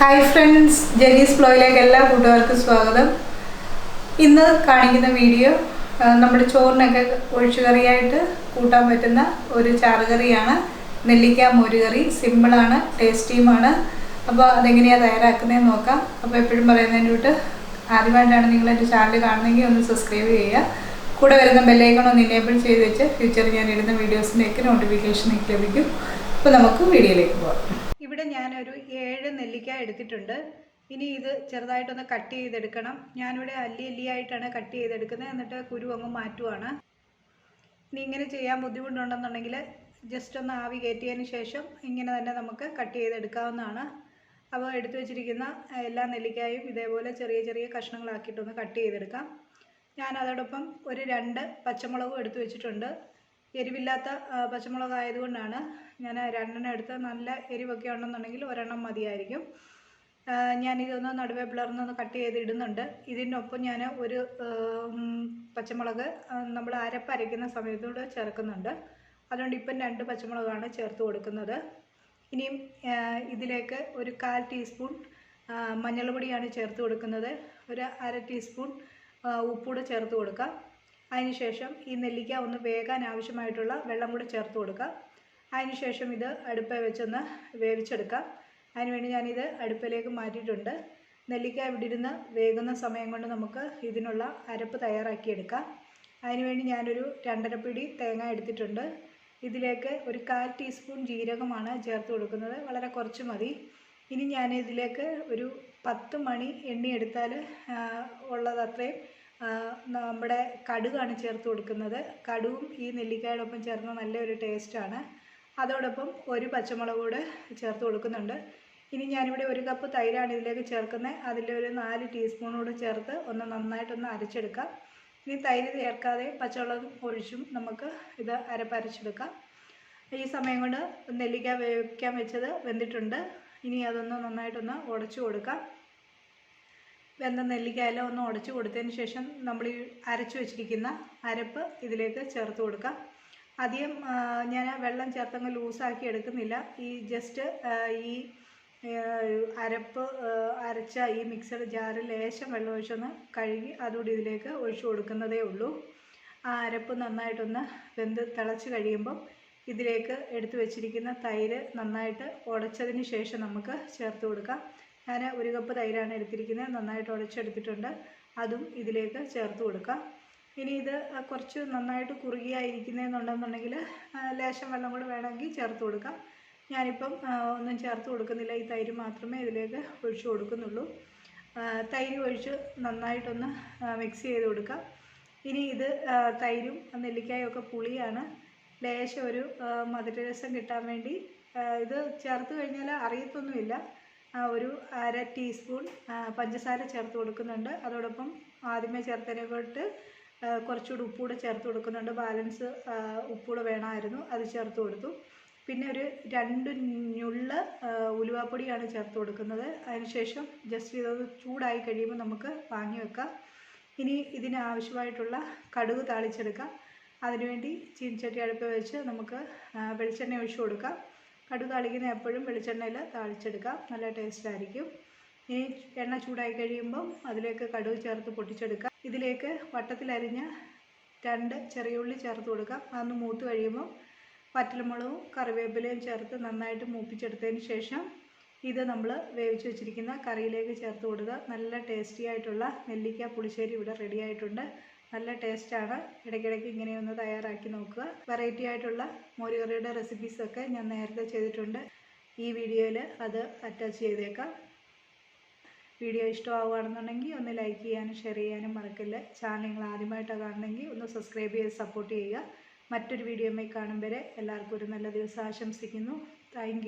Hi friends ജെനീസ് ബ്ലോയിലേക്ക് എല്ലാ കൂട്ടുകാർക്കും സ്വാഗതം. ഇന്ന് കാണിക്കുന്ന വീഡിയോ നമ്മുടെ ചോറിനൊക്കെ ഒഴിച്ചുകറിയായിട്ട് കൂട്ടാൻ പറ്റുന്ന ഒരു ചാറുകറിയാണ്. നെല്ലിക്ക മോരുകറി സിമ്പിളാണ് ടേസ്റ്റിയുമാണ് അപ്പോൾ അതെങ്ങനെയാണ് തയ്യാറാക്കുന്നതെന്ന് നോക്കാം. അപ്പോൾ എപ്പോഴും പറയുന്നതിന് വിട്ട് ആദ്യമായിട്ടാണ് നിങ്ങൾ എന്റെ ചാനൽ കാണുന്നതെങ്കിൽ ഒന്ന് സബ്സ്ക്രൈബ് ചെയ്യുക. കൂടെ വരുന്ന ബെല്ലൈക്കൺ ഒന്ന് എനേബിൾ ചെയ്ത് വെച്ച് ഫ്യൂച്ചറിൽ ഞാൻ ഇടുന്ന വീഡിയോസിന്റെയൊക്കെ നോട്ടിഫിക്കേഷൻ എനിക്ക് ലഭിക്കും. അപ്പോൾ നമുക്ക് വീഡിയോയിലേക്ക് പോകാം ഇവിടെ ഞാനൊരു ഏഴ് നെല്ലിക്ക എടുത്തിട്ടുണ്ട്. ഇനി ഇത് ചെറുതായിട്ടൊന്ന് കട്ട് ചെയ്തെടുക്കണം. ഞാനിവിടെ അല്ലി അല്ലിയായിട്ടാണ് കട്ട് ചെയ്തെടുക്കുന്നത്. എന്നിട്ട് കുരു അങ്ങ് മാറ്റുവാണ്. ഇനി ഇങ്ങനെ ചെയ്യാൻ ബുദ്ധിമുട്ടുണ്ടെന്നുണ്ടെങ്കിൽ ജസ്റ്റ് ഒന്ന് ആവി കയറ്റിയതിന് ശേഷം ഇങ്ങനെ തന്നെ നമുക്ക് കട്ട് ചെയ്തെടുക്കാവുന്നതാണ്. അപ്പോൾ എടുത്തു വെച്ചിരിക്കുന്ന എല്ലാ നെല്ലിക്കായും ഇതേപോലെ ചെറിയ ചെറിയ കഷ്ണങ്ങളാക്കിയിട്ടൊന്ന് കട്ട് ചെയ്തെടുക്കാം. ഞാൻ അതോടൊപ്പം ഒരു രണ്ട് പച്ചമുളകും എടുത്തു വെച്ചിട്ടുണ്ട്. എരിവില്ലാത്ത പച്ചമുളക് ആയതുകൊണ്ടാണ് ഞാൻ രണ്ടെണ്ണം എടുത്ത് നല്ല എരിവൊക്കെ ഉണ്ടെന്നുണ്ടെങ്കിൽ ഒരെണ്ണം മതിയായിരിക്കും. ഞാനിതൊന്ന് നടുവേ പിളർന്നൊന്ന് കട്ട് ചെയ്ത് ഇടുന്നുണ്ട്. ഇതിനൊപ്പം ഞാൻ ഒരു പച്ചമുളക് നമ്മൾ അരപ്പ് അരയ്ക്കുന്ന സമയത്തോട് ചേർക്കുന്നുണ്ട്. അതുകൊണ്ട് ഇപ്പം രണ്ട് പച്ചമുളകാണ് ചേർത്ത് കൊടുക്കുന്നത്. ഇനിയും ഇതിലേക്ക് ഒരു കാൽ ടീസ്പൂൺ മഞ്ഞൾപ്പൊടിയാണ് ചേർത്ത് കൊടുക്കുന്നത്. ഒരു അര ടീസ്പൂൺ ഉപ്പൂടെ ചേർത്ത് കൊടുക്കാം. അതിനുശേഷം ഈ നെല്ലിക്ക ഒന്ന് വേകാൻ ആവശ്യമായിട്ടുള്ള വെള്ളം കൂടി ചേർത്ത് കൊടുക്കാം അതിനുശേഷം ഇത് അടുപ്പിൽ വെച്ചൊന്ന് വേവിച്ചെടുക്കാം. അതിനുവേണ്ടി ഞാനിത് അടുപ്പിലേക്ക് മാറ്റിയിട്ടുണ്ട്. നെല്ലിക്ക ഇവിടെ ഇരുന്ന് വേകുന്ന സമയം കൊണ്ട് നമുക്ക് ഇതിനുള്ള അരപ്പ് തയ്യാറാക്കിയെടുക്കാം. അതിനുവേണ്ടി ഞാനൊരു രണ്ടര പിടി തേങ്ങ എടുത്തിട്ടുണ്ട്. ഇതിലേക്ക് ഒരു കാൽ ടീസ്പൂൺ ജീരകമാണ് ചേർത്ത് കൊടുക്കുന്നത്. വളരെ കുറച്ച് മതി. ഇനി ഞാൻ ഇതിലേക്ക് ഒരു പത്ത് മണി എണ്ണി എടുത്താൽ ഉള്ളത് അത്രയും നമ്മുടെ കടുകാണ് ചേർത്ത് കൊടുക്കുന്നത്. കടുകും ഈ നെല്ലിക്കായോടൊപ്പം ചേർന്ന നല്ലൊരു ടേസ്റ്റാണ്. അതോടൊപ്പം ഒരു പച്ചമുളക് കൂടെ ചേർത്ത് കൊടുക്കുന്നുണ്ട്. ഇനി ഞാനിവിടെ ഒരു കപ്പ് തൈരാണ് ഇതിലേക്ക് ചേർക്കുന്നത്. അതിലൊരു നാല് ടീസ്പൂൺ കൂടെ ചേർത്ത് ഒന്ന് നന്നായിട്ടൊന്ന് അരച്ചെടുക്കാം. ഇനി തൈര് ചേർക്കാതെ പച്ചമുളക് ഒഴിച്ചും നമുക്ക് ഇത് അരപ്പരച്ചെടുക്കാം. ഈ സമയം കൊണ്ട് നെല്ലിക്ക വേവിക്കാൻ വെച്ചത് വെന്തിട്ടുണ്ട്. ഇനി അതൊന്ന് നന്നായിട്ടൊന്ന് ഉടച്ചു കൊടുക്കാം. വെന്ത നെല്ലിക്കയെല്ലാം ഒന്ന് ഉടച്ചു കൊടുത്തതിന് ശേഷം നമ്മൾ ഈ അരച്ചു വെച്ചിരിക്കുന്ന അരപ്പ് ഇതിലേക്ക് ചേർത്ത് കൊടുക്കാം. ആദ്യം ഞാൻ വെള്ളം ചേർത്തങ്ങ് ലൂസാക്കി എടുക്കുന്നില്ല. ഈ ജസ്റ്റ് ഈ അരപ്പ് അരച്ച ഈ മിക്സഡ് ജാറിൽ ലേശം വെള്ളം ഒഴിച്ചൊന്ന് കഴുകി അതുകൂടി ഇതിലേക്ക് ഒഴിച്ചു കൊടുക്കുന്നതേ ഉള്ളൂ. ആ അരപ്പ് നന്നായിട്ടൊന്ന് വെന്ത് തിളച്ച് കഴിയുമ്പം ഇതിലേക്ക് എടുത്തു വെച്ചിരിക്കുന്ന തൈര് നന്നായിട്ട് ഉടച്ചതിന് ശേഷം നമുക്ക് ചേർത്ത് കൊടുക്കാം. ഞാൻ ഒരു കപ്പ് തൈരാണ് എടുത്തിരിക്കുന്നത്. നന്നായിട്ട് ഉടച്ചെടുത്തിട്ടുണ്ട്. അതും ഇതിലേക്ക് ചേർത്ത് കൊടുക്കാം. ഇനി ഇത് കുറച്ച് നന്നായിട്ട് കുറുകിയായിരിക്കുന്നതെന്നുണ്ടെന്നുണ്ടെങ്കിൽ ലേശം വെള്ളം കൂടെ വേണമെങ്കിൽ ചേർത്ത് കൊടുക്കാം. ഞാനിപ്പം ഒന്നും ചേർത്ത് കൊടുക്കുന്നില്ല. ഈ തൈര് മാത്രമേ ഇതിലേക്ക് ഒഴിച്ചു കൊടുക്കുന്നുള്ളൂ. തൈര് ഒഴിച്ച് നന്നായിട്ടൊന്ന് മിക്സ് ചെയ്ത് കൊടുക്കാം. ഇനി ഇത് തൈരും നെല്ലിക്കായും ഒക്കെ പുളിയാണ്. ലേശം ഒരു മധുരരസം കിട്ടാൻ വേണ്ടി ഇത് ചേർത്ത് കഴിഞ്ഞാൽ അറിയത്തൊന്നുമില്ല. ഒരു അര ടീസ്പൂൺ പഞ്ചസാര ചേർത്ത് കൊടുക്കുന്നുണ്ട്. അതോടൊപ്പം ആദ്യമേ ചേർത്തതിനെ തൊട്ട് കുറച്ചുകൂടി ഉപ്പൂടെ ചേർത്ത് കൊടുക്കുന്നുണ്ട്. ബാലൻസ് ഉപ്പൂടെ വേണമായിരുന്നു അത് ചേർത്ത് കൊടുത്തു. പിന്നെ ഒരു രണ്ട് ഞുള്ള് ഉലുവാപ്പൊടിയാണ് ചേർത്ത് കൊടുക്കുന്നത്. അതിനുശേഷം ജസ്റ്റ് ഇതൊന്ന് ചൂടായി കഴിയുമ്പോൾ നമുക്ക് വാങ്ങി വെക്കാം. ഇനി ഇതിന് ആവശ്യമായിട്ടുള്ള കടുക് താളിച്ചെടുക്കാം. അതിനുവേണ്ടി ചീനച്ചട്ടി അടുപ്പിൽ വെച്ച് നമുക്ക് വെളിച്ചെണ്ണ ഒഴിച്ച് കൊടുക്കാം. കടുക് താളിക്കുന്ന എപ്പോഴും വെളിച്ചെണ്ണയിൽ താളിച്ചെടുക്കാം. നല്ല ടേസ്റ്റ് ആയിരിക്കും. ഇനി എണ്ണ ചൂടായി കഴിയുമ്പം അതിലേക്ക് കടുക് ചേർത്ത് പൊട്ടിച്ചെടുക്കാം. ഇതിലേക്ക് വട്ടത്തിലരിഞ്ഞ രണ്ട് ചെറിയ ഉള്ളി ചേർത്ത് കൊടുക്കാം. അതൊന്ന് മൂത്ത് കഴിയുമ്പോൾ പറ്റൽമുളകും കറിവേപ്പിലയും ചേർത്ത് നന്നായിട്ട് മൂപ്പിച്ചെടുത്തതിന് ശേഷം ഇത് നമ്മൾ വേവിച്ച് വെച്ചിരിക്കുന്ന കറിയിലേക്ക് ചേർത്ത് കൊടുക്കുക. നല്ല ടേസ്റ്റി ആയിട്ടുള്ള നെല്ലിക്ക പുളിശ്ശേരി ഇവിടെ റെഡി ആയിട്ടുണ്ട്. നല്ല ടേസ്റ്റാണ്. ഇടയ്ക്കിടയ്ക്ക് ഇങ്ങനെയൊന്ന് തയ്യാറാക്കി നോക്കുക. വെറൈറ്റി ആയിട്ടുള്ള മോരുകറിയുടെ റെസിപ്പീസൊക്കെ ഞാൻ നേരത്തെ ചെയ്തിട്ടുണ്ട്. ഈ വീഡിയോയിൽ അത് അറ്റാച്ച് ചെയ്തേക്കാം. വീഡിയോ ഇഷ്ടമാവുകയാണെന്നുണ്ടെങ്കിൽ ഒന്ന് ലൈക്ക് ചെയ്യാനും ഷെയർ ചെയ്യാനും മറക്കില്ല. ചാനൽ നിങ്ങൾ ആദ്യമായിട്ടാണ് കാണുന്നെങ്കിൽ ഒന്ന് സബ്സ്ക്രൈബ് ചെയ്ത് സപ്പോർട്ട് ചെയ്യുക. മറ്റൊരു വീഡിയോ കാണും വരെ എല്ലാവർക്കും ഒരു നല്ല ദിവസം ആശംസിക്കുന്നു. താങ്ക്